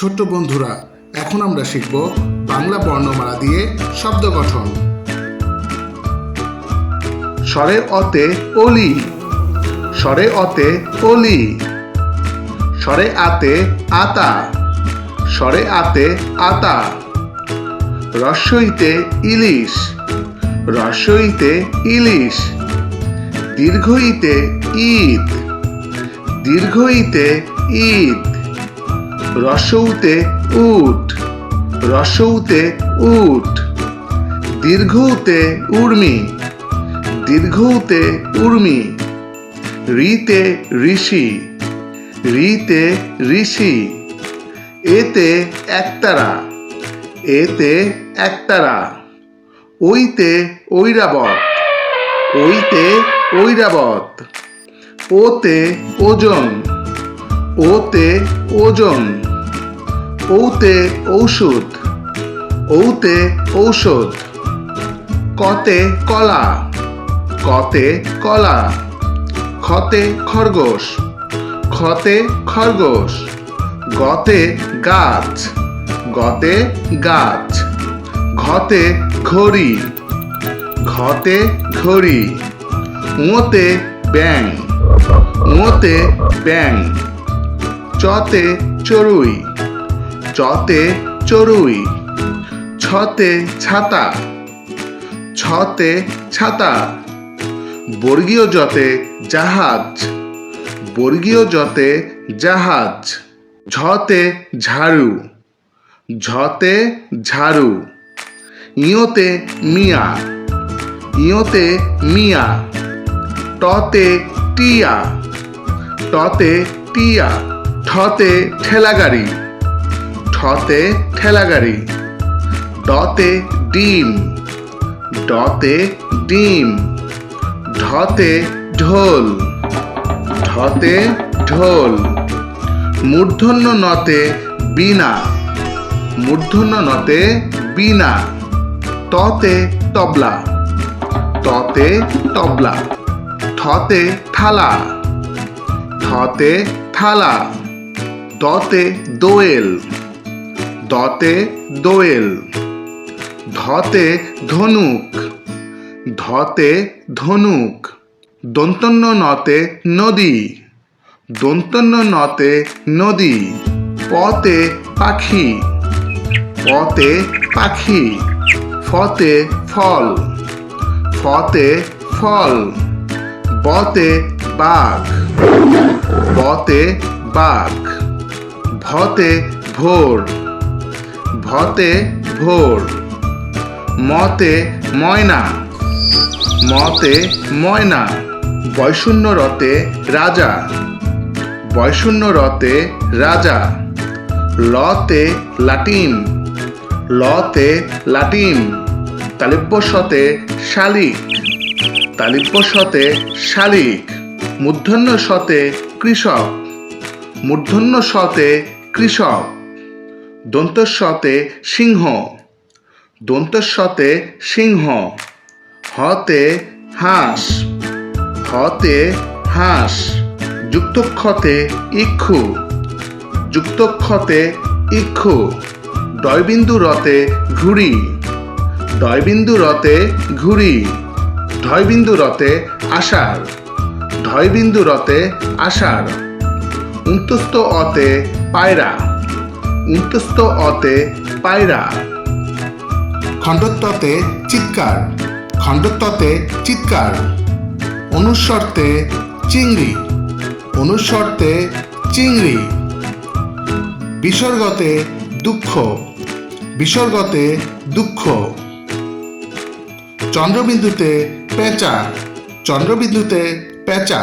ছোট্ট বন্ধুরা, এখন আমরা শিখব বাংলা বর্ণমালা দিয়ে শব্দ গঠন। স্বরে অতে অলি, স্বরে অতে অলি, স্বরে আতে আতা, স্বরে আতে আতা, রস্যইতে ইলিশ রস্যইতে ইলিশ, দীর্ঘইতে ঈদ দীর্ঘইতে ঈদ। রসৌতে উট রসৌতে উট, দীর্ঘতে উর্মি দীর্ঘতে উর্মি, রিতে ঋষি রিতে ঋষি, এতে একতারা এতে একতারা, ওইতে ঐরাবত ওইতে ঐরাবত, ওতে ওজন ওতে ওজন, ওতে ঔষধ ওতে ঔষধ, কতে কলা কতে কলা, খতে খরগোশ খতে খরগোশ, গতে গাছ গতে গাছ, ঘতে ঘড়ি ঘতে ঘড়ি উঁতে ব্যাং উঁতে ব্যাং চতে চড়ুই চতে চড়ুই, ছতে ছাতা ছতে ছাতা, বর্গীয় জতে জাহাজ, বর্গীয় জতে জাহাজ, ঝতে ঝাড়ু ঝতে ঝাড়ু, ইয়োতে মিয়া ইয়োতে মিয়া, টতে টিয়া টতে টিয়া। ঠতে ঠেলাগাড়ি ঠতে ঠেলাগাড়ি ডতে ডিম। ডতে ডিম। ঢতে ঢোল। ঢতে ঢোল। মূর্ধন্য নতে বিনা মূর্ধন্য নতে বিনা ততে তবলা। ততে তবলা। থতে থালা। থতে থালা। দতে দোয়েল। দতে দোয়েল। ধতে ধনুক। ধতে ধনুক। দন্তন্য নতে নদী। দন্তন্য নতে নদী। পতে পাখি। পতে পাখি। ফতে ফল। ফতে ফল। বতে বাঘ। বতে বাঘ। ভতে ভোর ভতে ভোর, মতে ময়না মতে ময়না বৈশূন্য রতে রাজা বৈশূন্য রতে রাজা, লতে লাটিম লতে লাটিম তালিব্য সতে শালিক, তালিব্য সতে শালিক, মূর্ধন্য সতে কৃষক, মূর্ধন্য সতে কৃষক। দন্তস্বতে সিংহ। দন্তস্বতে সিংহ। হতে হাঁস। হতে হাঁস। যুক্তক্ষতে ইক্ষু। যুক্তক্ষতে ইক্ষু। ডয়বিন্দু রতে ঘুড়ি। ডয়বিন্দু রতে ঘুড়ি। ঢয়বিন্দু রতে আষাঢ়। ঢয়বিন্দু রতে আষাঢ়। উন্তস্ত অতে পায়রা উন্তস্ত অতে পায়রা খণ্ডত্বতে চিৎকার খণ্ডত্বতে চিৎকার অনুস্বর্তে চিংড়ি অনুস্বর্তে চিংড়ি বিসর্গতে দুঃখ বিসর্গতে দুঃখ চন্দ্রবিন্দুতে পেঁচা চন্দ্রবিন্দুতে পেঁচা